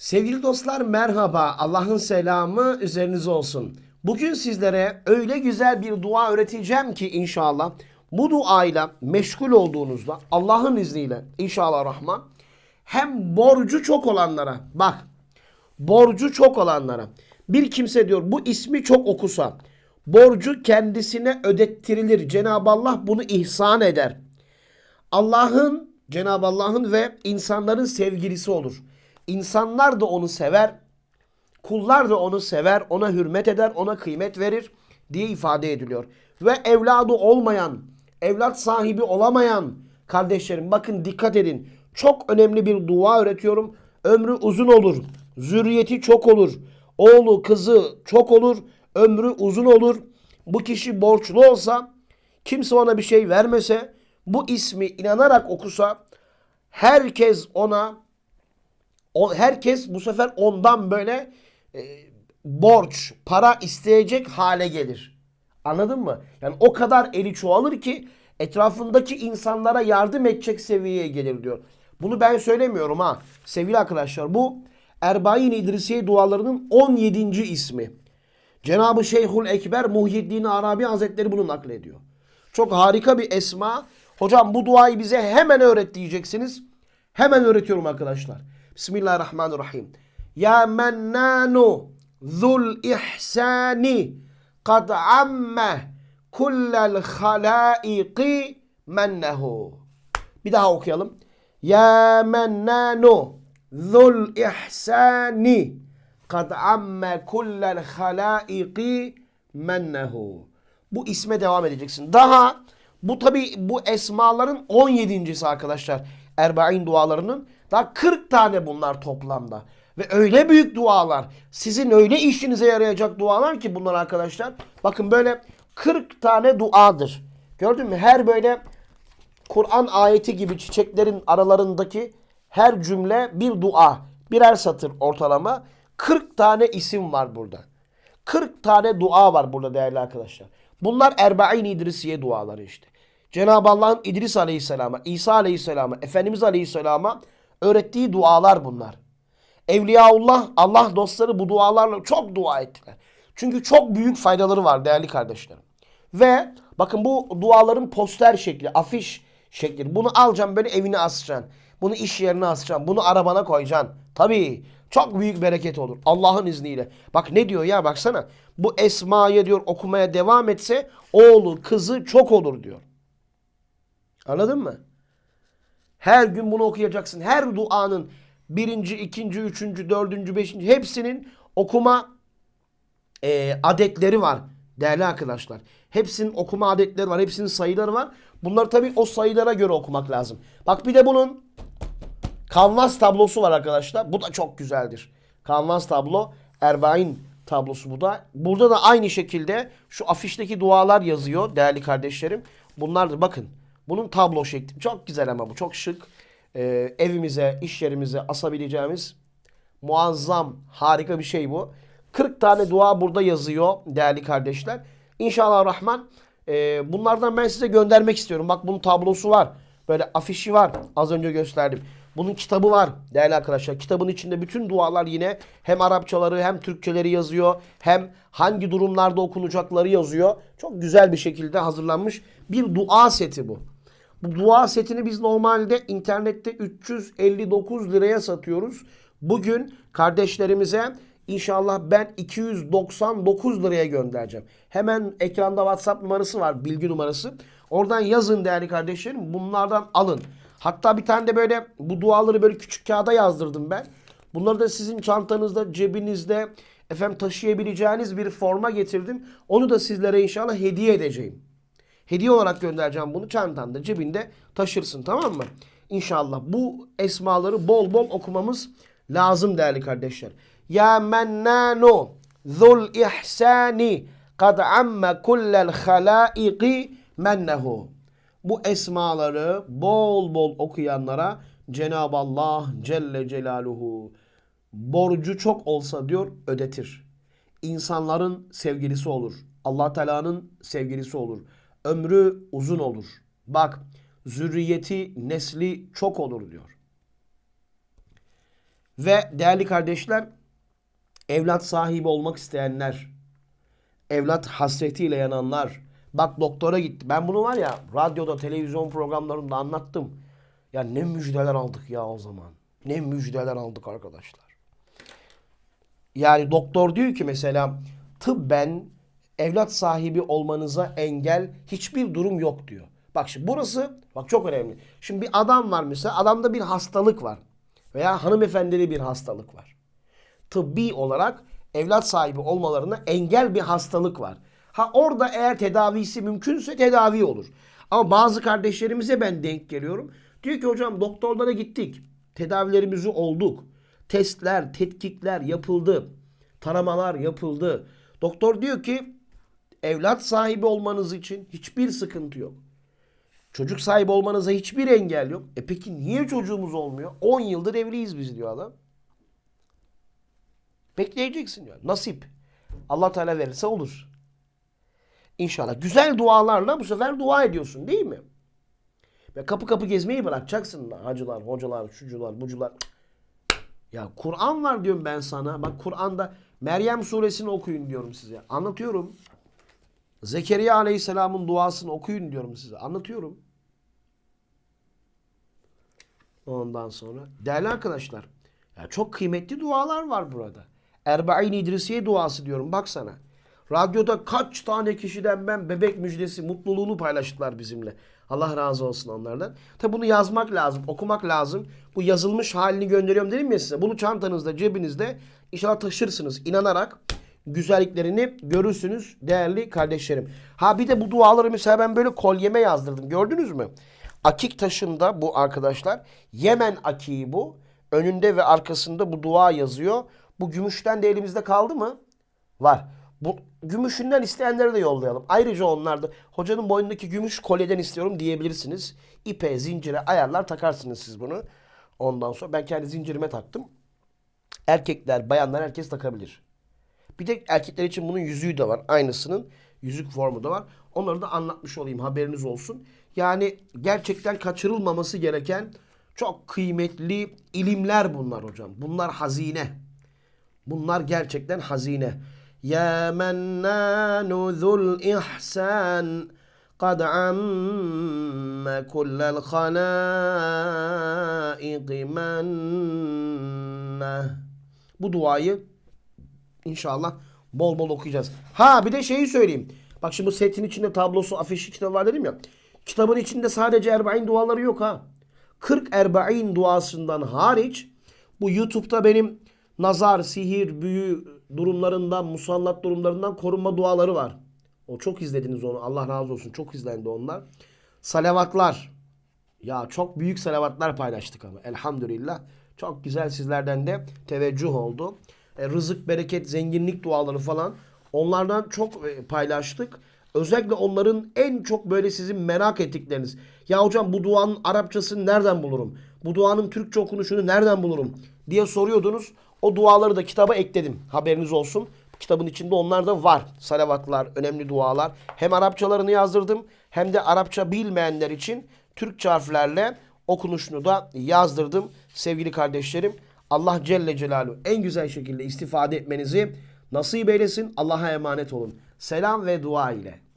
Sevgili dostlar merhaba. Allah'ın selamı üzerinize olsun. Bugün sizlere öyle güzel bir dua öğreteceğim ki inşallah bu duayla meşgul olduğunuzda Allah'ın izniyle inşallah rahman hem borcu çok olanlara bak borcu çok olanlara bir kimse diyor bu ismi çok okusa borcu kendisine ödettirilir. Cenab-ı Allah bunu ihsan eder. Allah'ın, Cenab-ı Allah'ın ve insanların sevgilisi olur. İnsanlar da onu sever, kullar da onu sever, ona hürmet eder, ona kıymet verir diye ifade ediliyor. Ve evladı olmayan, evlat sahibi olamayan kardeşlerim bakın dikkat edin. Çok önemli bir dua öğretiyorum. Ömrü uzun olur, zürriyeti çok olur, oğlu kızı çok olur, ömrü uzun olur. Bu kişi borçlu olsa, kimse ona bir şey vermese, bu ismi inanarak okusa, herkes ona o, herkes bu sefer ondan böyle e, borç, para isteyecek hale gelir. Anladın mı? Yani o kadar eli çoğalır ki etrafındaki insanlara yardım edecek seviyeye gelir diyor. Bunu ben söylemiyorum ha. Sevgili arkadaşlar bu Erbain İdrisiye dualarının 17. ismi. Cenab-ı Şeyhül Ekber Muhyiddin Arabi Hazretleri bunu naklediyor. Çok harika bir esma. Hocam bu duayı bize hemen öğret diyeceksiniz. Hemen öğretiyorum arkadaşlar. Bismillahirrahmanirrahim. Ya mennanu zul ihsani kad amme kullel halaiqi mennehu. Bir daha okuyalım. Ya mennanu zul ihsani kad amme kullel halaiqi mennehu. Bu isme devam edeceksin. Daha bu tabi bu esmaların 17.si arkadaşlar. Erbain dualarının. Daha 40 tane bunlar toplamda. Ve öyle büyük dualar. Sizin öyle işinize yarayacak dualar ki bunlar arkadaşlar. Bakın böyle 40 tane duadır. Gördün mü? Her böyle Kur'an ayeti gibi çiçeklerin aralarındaki her cümle bir dua. Birer satır ortalama. 40 tane isim var burada. 40 tane dua var burada değerli arkadaşlar. Bunlar Erbain İdrisiye duaları işte. Cenab-ı Allah'ın İdris Aleyhisselam'a, İsa Aleyhisselam'a, Efendimiz Aleyhisselam'a öğrettiği dualar bunlar. Evliyaullah, Allah dostları bu dualarla çok dua ettiler. Çünkü çok büyük faydaları var değerli kardeşlerim. Ve bakın bu duaların poster şekli, afiş şekli. Bunu alacaksın böyle evine asacaksın. Bunu iş yerine asacaksın. Bunu arabana koyacaksın. Tabii çok büyük bereket olur. Allah'ın izniyle. Bak ne diyor ya baksana. Bu esmaya diyor okumaya devam etse oğlu kızı çok olur diyor. Anladın mı? Her gün bunu okuyacaksın. Her duanın birinci, ikinci, üçüncü, dördüncü, beşinci hepsinin okuma e, adetleri var değerli arkadaşlar. Hepsinin okuma adetleri var. Hepsinin sayıları var. Bunları tabii o sayılara göre okumak lazım. Bak bir de bunun kanvas tablosu var arkadaşlar. Bu da çok güzeldir. Kanvas tablo. Erbain tablosu bu da. Burada da aynı şekilde şu afişteki dualar yazıyor değerli kardeşlerim. Bunlar da bakın. Bunun tablo şekli. Çok güzel ama bu. Çok şık. Ee, evimize, iş yerimize asabileceğimiz muazzam, harika bir şey bu. 40 tane dua burada yazıyor değerli kardeşler. İnşallah Rahman e, bunlardan ben size göndermek istiyorum. Bak bunun tablosu var. Böyle afişi var. Az önce gösterdim. Bunun kitabı var değerli arkadaşlar. Kitabın içinde bütün dualar yine hem Arapçaları hem Türkçeleri yazıyor. Hem hangi durumlarda okunacakları yazıyor. Çok güzel bir şekilde hazırlanmış bir dua seti bu. Bu dua setini biz normalde internette 359 liraya satıyoruz. Bugün kardeşlerimize inşallah ben 299 liraya göndereceğim. Hemen ekranda WhatsApp numarası var, bilgi numarası. Oradan yazın değerli kardeşlerim. Bunlardan alın. Hatta bir tane de böyle bu duaları böyle küçük kağıda yazdırdım ben. Bunları da sizin çantanızda, cebinizde efendim taşıyabileceğiniz bir forma getirdim. Onu da sizlere inşallah hediye edeceğim. Hediye olarak göndereceğim bunu çantanda, cebinde taşırsın tamam mı? İnşallah bu esmaları bol bol okumamız lazım değerli kardeşler. Ya mennanu zul ihsani kad amme kullel halaiqi mennehu. Bu esmaları bol bol okuyanlara Cenab-ı Allah Celle Celaluhu borcu çok olsa diyor ödetir. İnsanların sevgilisi olur. Allah Teala'nın sevgilisi olur. Ömrü uzun olur. Bak zürriyeti, nesli çok olur diyor. Ve değerli kardeşler evlat sahibi olmak isteyenler, evlat hasretiyle yananlar, bak doktora gitti. Ben bunu var ya radyoda, televizyon programlarında anlattım. Ya ne müjdeler aldık ya o zaman. Ne müjdeler aldık arkadaşlar. Yani doktor diyor ki mesela tıbben evlat sahibi olmanıza engel hiçbir durum yok diyor. Bak şimdi burası bak çok önemli. Şimdi bir adam var mesela adamda bir hastalık var. Veya hanımefendide bir hastalık var. Tıbbi olarak evlat sahibi olmalarına engel bir hastalık var. Ha orada eğer tedavisi mümkünse tedavi olur. Ama bazı kardeşlerimize ben denk geliyorum. Diyor ki hocam doktorlara gittik. Tedavilerimizi olduk. Testler, tetkikler yapıldı. Taramalar yapıldı. Doktor diyor ki evlat sahibi olmanız için hiçbir sıkıntı yok. Çocuk sahibi olmanıza hiçbir engel yok. E peki niye çocuğumuz olmuyor? 10 yıldır evliyiz biz diyor adam. Bekleyeceksin diyor. Nasip. Allah Teala verirse olur. İnşallah. Güzel dualarla bu sefer dua ediyorsun değil mi? Ve kapı kapı gezmeyi bırakacaksın. Hacılar, hocalar, şucular, bucular. Ya Kur'an var diyorum ben sana. Bak Kur'an'da Meryem suresini okuyun diyorum size. Anlatıyorum. Zekeriya aleyhisselamın duasını okuyun diyorum size. Anlatıyorum. Ondan sonra değerli arkadaşlar ya çok kıymetli dualar var burada. Erbain İdrisiye duası diyorum baksana. Radyoda kaç tane kişiden ben bebek müjdesi mutluluğunu paylaştılar bizimle. Allah razı olsun onlardan. Tabi bunu yazmak lazım, okumak lazım. Bu yazılmış halini gönderiyorum dedim ya size. Bunu çantanızda, cebinizde inşallah taşırsınız. inanarak güzelliklerini görürsünüz değerli kardeşlerim. Ha bir de bu duaları mesela ben böyle kolyeme yazdırdım. Gördünüz mü? Akik taşında bu arkadaşlar. Yemen akiği bu. Önünde ve arkasında bu dua yazıyor. Bu gümüşten de elimizde kaldı mı? Var. Bu gümüşünden isteyenlere de yollayalım. Ayrıca onlar da hocanın boynundaki gümüş kolyeden istiyorum diyebilirsiniz. İpe, zincire ayarlar takarsınız siz bunu. Ondan sonra ben kendi zincirime taktım. Erkekler, bayanlar herkes takabilir. Bir de erkekler için bunun yüzüğü de var. Aynısının yüzük formu da var. Onları da anlatmış olayım haberiniz olsun. Yani gerçekten kaçırılmaması gereken çok kıymetli ilimler bunlar hocam. Bunlar hazine. Bunlar gerçekten hazine. Ya mennanu zul ihsan kad amme kullel hanaiqi Bu duayı İnşallah bol bol okuyacağız. Ha bir de şeyi söyleyeyim. Bak şimdi bu setin içinde tablosu, afişi kitabı var dedim ya. Kitabın içinde sadece Erbain duaları yok ha. 40 Erbain duasından hariç bu YouTube'da benim nazar, sihir, büyü durumlarından, musallat durumlarından korunma duaları var. O çok izlediniz onu. Allah razı olsun. Çok izlendi onlar. Salavatlar. Ya çok büyük salavatlar paylaştık ama elhamdülillah. Çok güzel sizlerden de teveccüh oldu. E, rızık, bereket, zenginlik duaları falan onlardan çok e, paylaştık. Özellikle onların en çok böyle sizin merak ettikleriniz. Ya hocam bu duanın Arapçasını nereden bulurum? Bu duanın Türkçe okunuşunu nereden bulurum? diye soruyordunuz. O duaları da kitaba ekledim. Haberiniz olsun. Kitabın içinde onlar da var. Salavatlar, önemli dualar. Hem Arapçalarını yazdırdım hem de Arapça bilmeyenler için Türkçe harflerle okunuşunu da yazdırdım sevgili kardeşlerim. Allah Celle Celaluhu en güzel şekilde istifade etmenizi nasip eylesin. Allah'a emanet olun. Selam ve dua ile.